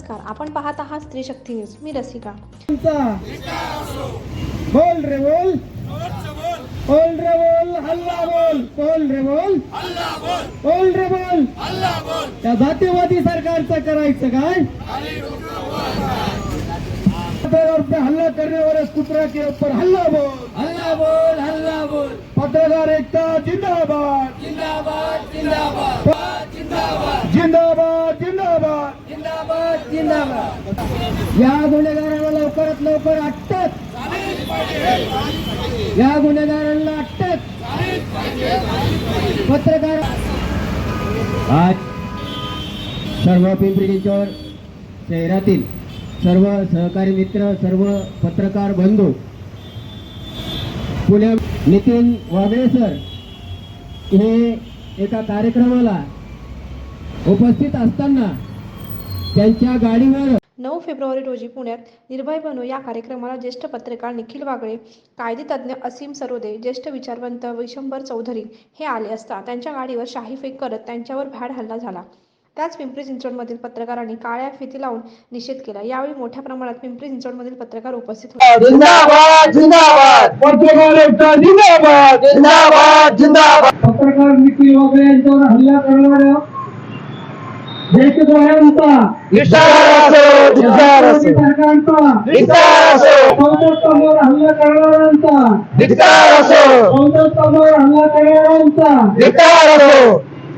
नमस्कार. आपण पाहत आहात स्त्री शक्ती न्यूज. मी रसिका. बोल रे बोल. बोल रे बोल हल्ला बोल. बोल रे बोल. बोल रे बोल. त्या जातीवादी सरकारचं करायचं काय? हल्ला करण्यावर कुत्रा के ऊपर हल्ला बोल. हल्ला बोल हल्ला बोल. पत्रकार एकता जिंदाबाद जिंदाबाद. जिंदाबाद जिंदाबाद. जिंदाबाद. या गुन्हेगारांना लवकरात लवकर अटक. या गुन्हेगारांना अटक. पत्रकार आज सर्व पिंपरी चिंचवड शहरातील सर्व सहकारी मित्र सर्व पत्रकार बंधू पुण्या नितीन वागळे सर हे एका कार्यक्रमाला उपस्थित असताना त्यांच्या गाडीवर. नऊ फेब्रुवारी रोजी पुण्यात निर्भय बनू या कार्यक्रमाला ज्येष्ठ पत्रकार निखिल वागळे कायदेतज्ञ असीम सरोदे ज्येष्ठ विचारवंत विशंभर चौधरी हे आले असता त्यांच्या गाडीवर शाही फेक करत त्यांच्यावर भ्याड हल्ला झाला. त्याच पिंपरी चिंचवडमधील पत्रकारांनी काळ्या फिती लावून निषेध केला. यावेळी मोठ्या प्रमाणात पिंपरी चिंचवडमधील पत्रकार उपस्थित होते. जिंदाबाद जिंदाबाद पत्रकार एकता जिंदाबाद जिंदाबाद जिंदाबाद. पत्रकार निखिल वागळे यांच्यावर हल्ला करणाऱ्या धिक्कार असो पौरत्वावर हल्ला करणाऱ्यांचा पौरत्वावर हल्ला करणाऱ्यांचा.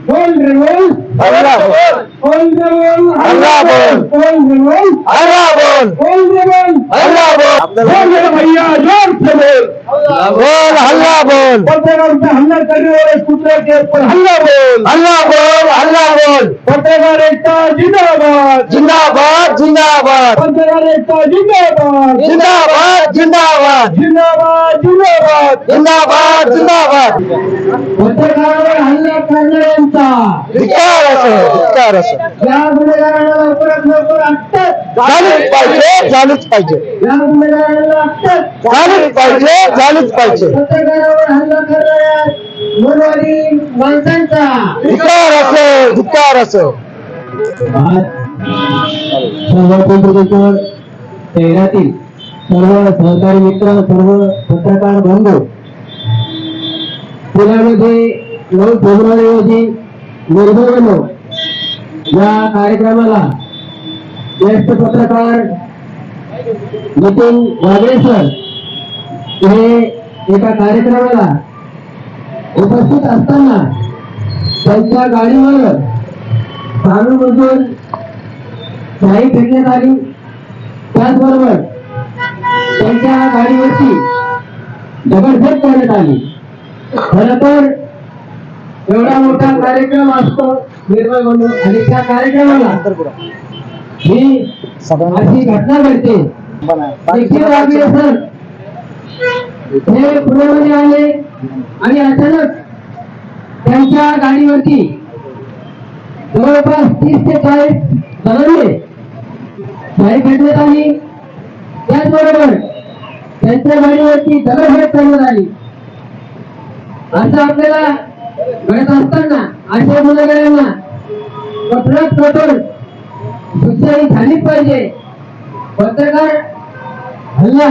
बोल रे बोल हल्ला बोल बोल रे बोल हल्ला बोल. बोल रे बोल हल्ला बोल बोल रे बोल हल्ला बोल बोल रे भैया जोर से बोल बोल। हल्ला बोल। पत्रकार पे हमला करने वाले कुत्ते के ऊपर हल्ला बोल। हल्ला बोल हल्ला बोल। पत्रकार एकता जिंदाबाद। जिंदाबाद जिंदाबाद। पत्रकार एकता जिंदाबाद। जिंदाबाद जिंदाबाद। जिंदाबाद जिंदाबाद। जिंदाबाद जिंदाबाद। पत्रकारावर हल्ला करणाऱ्यांचा धिक्कार असो धिक्कार असो या गुन्हेगारांना लवकरात लवकर अटक झालीच पाहिजे झालीच पाहिजे या गुन्हेगारांना अटक झालीच पाहिजे झालीच पाहिजे. धिक्कार असो धिक्कार असो. शहरातील सर्व सहकारी मित्र सर्व पत्रकार बंधू पुण्यामध्ये नऊ फेब्रुवारी रोजी निर्भय या कार्यक्रमाला ज्येष्ठ पत्रकार नितीन वागळे सर हे एका कार्यक्रमाला उपस्थित असताना त्यांच्या गाडीवर भानूमधून शाही फिरण्यात आली. त्याचबरोबर त्यांच्या गाडीवरती दगडफेक करण्यात आली. खर तर एवढा मोठा कार्यक्रम असतो निर्मळ म्हणून आणि त्या कार्यक्रमाला ही अशी घटना घडते. सर हे पुण्यामध्ये आले आणि अचानक त्यांच्या गाडीवरती जवळपास तीस ते चाळीस जणांनी बाहेर फेडण्यात आली त्याचबरोबर त्यांच्या गाडीवरती दगडफेक करण्यात आली. असं आपल्याला घडत असताना अशा गुन्हेगारांना कठोरात कठोर शिक्षा ही झालीच पाहिजे. पत्रकार हल्ला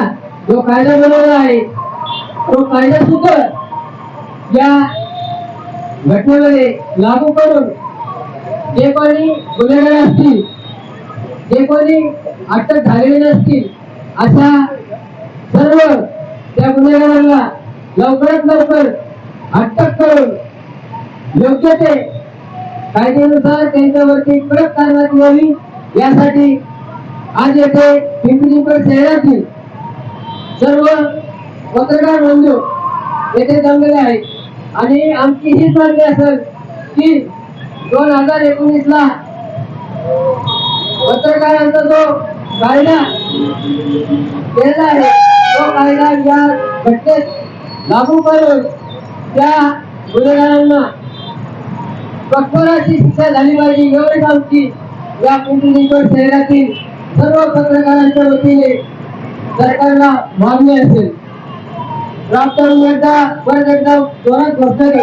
जो कायदा बनवला आहे तो कायदा सुद्धा या घटनेमध्ये लागू करून जे कोणी गुन्हेगार असतील जे कोणी अटक झालेले नसतील अशा सर्व त्या गुन्हेगारांना लवकरात लवकर अटक करून योग्य ते कायद्यानुसार त्यांच्यावरती कडक कारवाई व्हावी यासाठी आज येथे पिंपरी चिंचवड शहरातील सर्व पत्रकार बंधू येथे जमलेले आहेत. आणि आमची हीच मागणी असेल की दोन हजार एकोणीस ला पत्रकारांचा जो कायदा केला आहे तो कायदा या घटनेत लागू करून त्या गुन्हेगारांना कठोराची शिक्षा झाली पाहिजे एवढीच आमची या पिंपरी शहरातील सर्व पत्रकारांच्या वतीने सरकारला मान्य असेल. वर्ग एकदा जोरात बसणारी